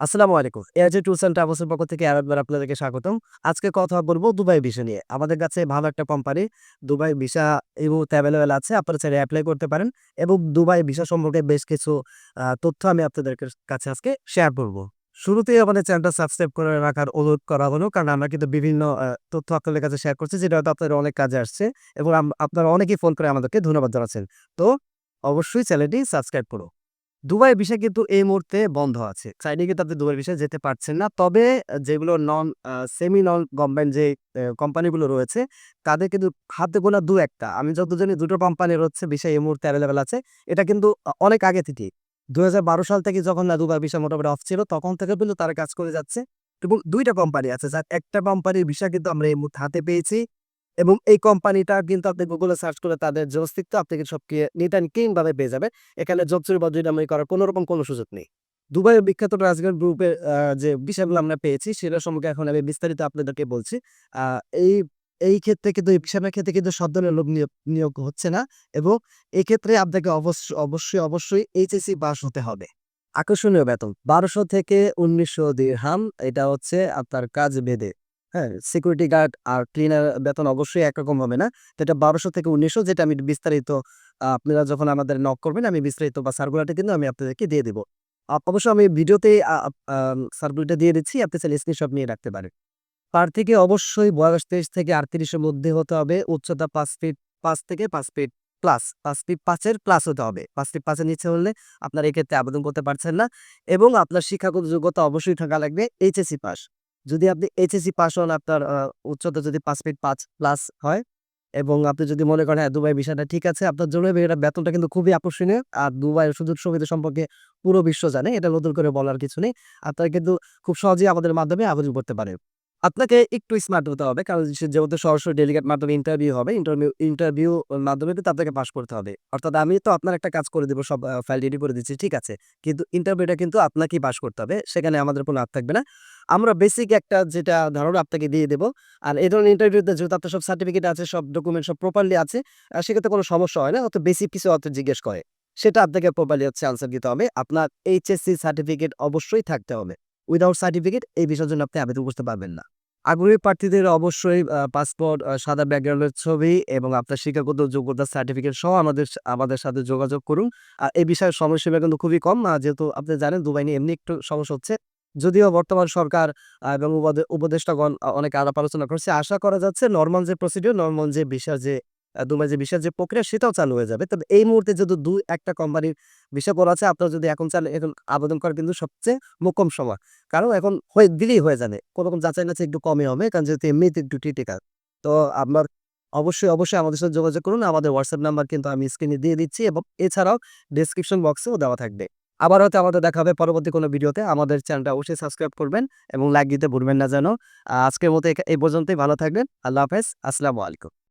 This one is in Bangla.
আসসালামু আলাইকুম। এআরজে টুলস অ্যান্ড ট্রাভেলসের পক্ষ থেকে আরেকবার আপনাদেরকে স্বাগতম। আজকে কথা বলব দুবাই ভিসা নিয়ে। আমাদের কাছে ভালো একটা কোম্পানি, দুবাই ভিসা মুহূর্তে অ্যাভেলেবেল আছে। আপনারা চাইলে অ্যাপ্লাই করতে পারেন এবং দুবাই ভিসা সম্পর্কে বেশ কিছু তথ্য আমি আপনাদের কাছে আজকে শেয়ার করব। শুরুতেই আমাদের চ্যানেলটা সাবস্ক্রাইব করে রাখার অনুরোধ করা হলো, কারণ আমরা কিন্তু বিভিন্ন তথ্য আপনাদের কাছে শেয়ার করছি, যেটা হয়তো আপনাদের অনেক কাজে আসছে এবং আপনারা অনেকেই ফোন করে আমাদেরকে ধন্যবাদ জানাচ্ছেন। তো অবশ্যই চ্যানেলটি সাবস্ক্রাইব করো। দুবাই ভিসা কিন্তু এই মুহূর্তে বন্ধ আছে। চাইলে কিন্তু আপনি দুবাই ভিসা যেতে পারছেন না। তবে যেগুলো নন সেমি নন গভর্নমেন্ট যে কোম্পানিগুলো রয়েছে, তাদের কিন্তু হাতে গোনা দু একটা। আমি যত জানি দুটো কোম্পানির হচ্ছে ভিসা এই মুহূর্তে অ্যাভেলেবেল আছে। এটা কিন্তু অনেক আগে থেকে। দু হাজার বারো সাল থেকে যখন না দুবাই ভিসা মোটামুটি অফ ছিল, তখন থেকে কিন্তু তারা কাজ করে যাচ্ছে। এবং দুইটা কোম্পানি আছে, যার একটা কোম্পানির ভিসা কিন্তু আমরা এই মুহূর্তে হাতে পেয়েছি। এবং এই কোম্পানিটা কিন্তু আপনি গুগলে সার্চ করে তাদের যে অস্তিত্ব আপনি সবকে নিট অ্যান্ড ক্লিন ভাবে পেয়ে যাবে। এখানে জব চুরি বা করার কোনো রকম কোনো সুযোগ নেই। দুবাইয়ের বিখ্যাত রাজগার গ্রুপের যে বিষয়গুলো আমরা পেয়েছি সেটা সম্পর্কে এখন আমি বিস্তারিত আপনাদেরকে বলছি। এই এই ক্ষেত্রে কিন্তু বিষয়ের ক্ষেত্রে কিন্তু সব ধরনের লোক নিয়োগ নিয়োগ হচ্ছে না এবং এই ক্ষেত্রে আপনাকে অবশ্যই অবশ্যই অবশ্যই এইচএসসি পাস হতে হবে। আকর্ষণীয় বেতন, বারোশো থেকে উনিশশো দিরহাম এটা হচ্ছে আপনার কাজ ভেদে। হ্যাঁ সিকিউরিটি গার্ড আর ক্লিনার বেতন অবশ্যই একরকম হবে না। তো এটা বারোশো থেকে উনিশশো যেটা আমি বিস্তারিত, আপনারা যখন আমাদের নক করবেন, আমি বিস্তারিত বা সার্কুলারটা কিন্তু আমি আপনাদেরকে দিয়ে দেবো। অবশ্য আমি ভিডিওতে সার্কুলারটা দিয়ে দিচ্ছি, আপনি চাইলে স্ক্রিনশট নিয়ে রাখতে পারেন। তার থেকে অবশ্যই বয়স তেইশ থেকে আটত্রিশের মধ্যে হতে হবে, উচ্চতা পাঁচ ফিট পাঁচ থেকে পাঁচ ফিট প্লাস পাঁচ ফিট পাঁচের প্লাস হতে হবে। পাঁচ ফিট পাঁচের নিচে হলে আপনার এক্ষেত্রে আবেদন করতে পারছেন না এবং আপনার শিক্ষাগত যোগ্যতা অবশ্যই থাকা লাগবে এইচএসসি পাস যদি আপনি এইচএসি পাস হন, আপনার উচ্চতা যদি পাঁচ ফিট পাঁচ প্লাস হয় এবং আপনি যদি মনে করেন হ্যাঁ দুবাই বিষয়টা ঠিক আছে আপনার জন্য এটা বেতনটা কিন্তু খুবই আকর্ষণীয়। আর দুবাইয়ের সুযোগ সুবিধা সম্পর্কে পুরো বিশ্ব জানে, এটা নতুন করে বলার কিছু নেই। আপনারা কিন্তু খুব সহজেই আমাদের মাধ্যমে আবেদন করতে পারে আপনাকে একটু স্মার্ট হতে হবে। কারণ যেহেতু সরাসরি ডেলিগেট মাধ্যমে ইন্টারভিউ হবে ইন্টারভিউ ইন্টারভিউ মাধ্যমে কিন্তু আপনাকে পাস করতে হবে। অর্থাৎ আমি তো আপনার একটা কাজ করে দেবো, সব ফাইল রেডি করে দিচ্ছি, ঠিক আছে? কিন্তু ইন্টারভিউটা কিন্তু আপনাকেই পাস করতে হবে, সেখানে আমাদের কোনো হাত থাকবে না। আমরা বেসিক একটা যেটা ধারণা আপনাকে দিয়ে দেবো, আর এই ধরনের ইন্টারভিউতে যেহেতু আপনার সব সার্টিফিকেট আছে, সব ডকুমেন্ট সব প্রপারলি আছে সেক্ষেত্রে কোনো সমস্যা হয় না। অত বেসিক কিছু অত জিজ্ঞেস করে। সেটা আপনাকে প্রপারলি হচ্ছে আনসার দিতে হবে। আপনার এইচএসসি সার্টিফিকেট অবশ্যই থাকতে হবে। উইদাউট সার্টিফিকেট এই বিষয়ের জন্য আপনি আবেদন করতে পারবেন না। আগ্রহী প্রার্থীদের অবশ্যই পাসপোর্ট সাদা ব্যাকগ্রাউন্ডের ছবি এবং আপনার শিক্ষাগত যোগ্যতা সার্টিফিকেট সহ আমাদের আমাদের সাথে যোগাযোগ করুন। আর এই বিষয়ে সময়সীমা কিন্তু খুবই কম আহ, যেহেতু আপনি জানেন দুবাই নিয়ে এমনি একটু সমস্যা হচ্ছে। যদিও বর্তমান সরকার এবং উপদেষ্টাগণ অনেক আলাপ আলোচনা করছে। আশা করা যাচ্ছে নর্মাল যে প্রসিডিওর নর্মাল যে ভিসা যে দুবাই যে ভিসার যে প্রক্রিয়া, সেটাও চালু হয়ে যাবে। তবে এই মুহূর্তে যদি দু একটা কোম্পানির ভিসা করা আছে, আপনারা যদি এখন চান, এখন আবেদন করা কিন্তু সবচেয়ে মোকম সময়। কারণ এখন হয়ে, দিলেই হয়ে যাবে। কোনো রকম যাচাই না একটু কমই হবে, কারণ যেহেতু এমনিতে একটু টিটিকার তো আপনার অবশ্যই অবশ্যই আমাদের সাথে যোগাযোগ করুন। আমাদের হোয়াটসঅ্যাপ নাম্বার কিন্তু আমি স্ক্রিনে দিয়ে দিচ্ছি এবং এছাড়াও ডিসক্রিপশন বক্সেও দেওয়া থাকবে। আবার হয়তো আমাদের দেখা হবে পরবর্তী কোনো ভিডিওতে। আমাদের চ্যানেলটা অবশ্যই সাবস্ক্রাইব করবেন এবং লাইক দিতে ভুলবেন না যেন। আজকের মতো এই পর্যন্তই। ভালো থাকবেন। আল্লাহ হাফেজ। আসসালামু আলাইকুম।